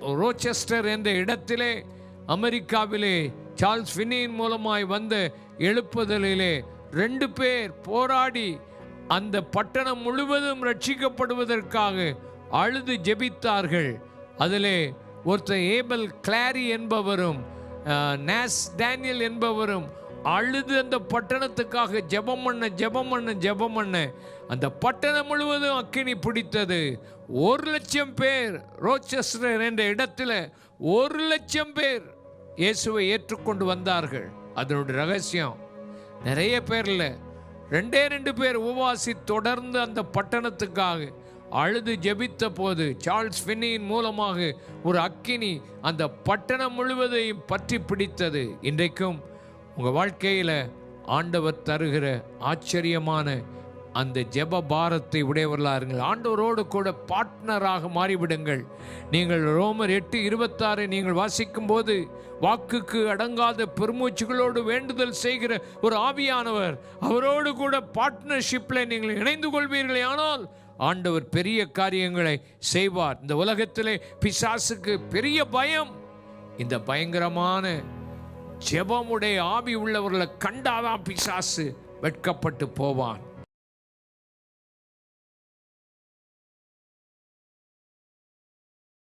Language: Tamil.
ரோச்செஸ்டர் என்ற இடத்திலே அமெரிக்காவிலே சார்ல்ஸ் ஃபின்னியின் மூலமாய் வந்த எழுப்புதலிலே ரெண்டு பேர் போராடி அந்த பட்டணம் முழுவதும் ரட்சிக்கப்படுவதற்காக அழுது ஜெபித்தார்கள். அதிலே ஒருத்தர் ஏபல் கிளாரி என்பவரும் நேஸ் டேனியல் என்பவரும் அழுது அந்த பட்டணத்துக்காக ஜெபம் பண்ண ஜெபம் பண்ண ஜெபம் பண்ண. அந்த பட்டணம் முழுவதும் அக்கினி பிடித்தது. ஒரு லட்சம் பேர் ரோச்சஸ்டர் என்ற இடத்துல ஒரு லட்சம் பேர் இயேசுவை ஏற்றுக்கொண்டு வந்தார்கள். அதனுடைய ரகசியம் நிறைய பேரில் ரெண்டே ரெண்டு பேர் உபவாசி தொடர்ந்து அந்த பட்டணத்துக்காக அழுது ஜெபித்த போது சார்ல்ஸ் ஃபின்னியின் மூலமாக ஒரு அக்கினி அந்த பட்டணம் முழுவதையும் பற்றி பிடித்தது. இன்றைக்கும் உங்கள் வாழ்க்கையில் ஆண்டவர் தருகிற ஆச்சரியமான அந்த ஜெப பாரத்தை உடையவர்களாக இருங்கள். ஆண்டவரோடு கூட பார்ட்னராக மாறிவிடுங்கள். நீங்கள் ரோமர் எட்டு இருபத்தாறு நீங்கள் வாசிக்கும் போது வாக்குக்கு அடங்காத பெருமூச்சுகளோடு வேண்டுதல் செய்கிற ஒரு ஆவியானவர் அவரோடு கூட பார்ட்னர்ஷிப்பில் நீங்கள் இணைந்து கொள்வீர்களே. ஆனால் ஆண்டவர் பெரிய காரியங்களை செய்வார். இந்த உலகத்திலே பிசாசுக்கு பெரிய பயம். இந்த பயங்கரமான ஜெபமுடைய ஆவி உள்ளவர்களை கண்டாதான் பிசாசு வெட்கப்பட்டு போவான்.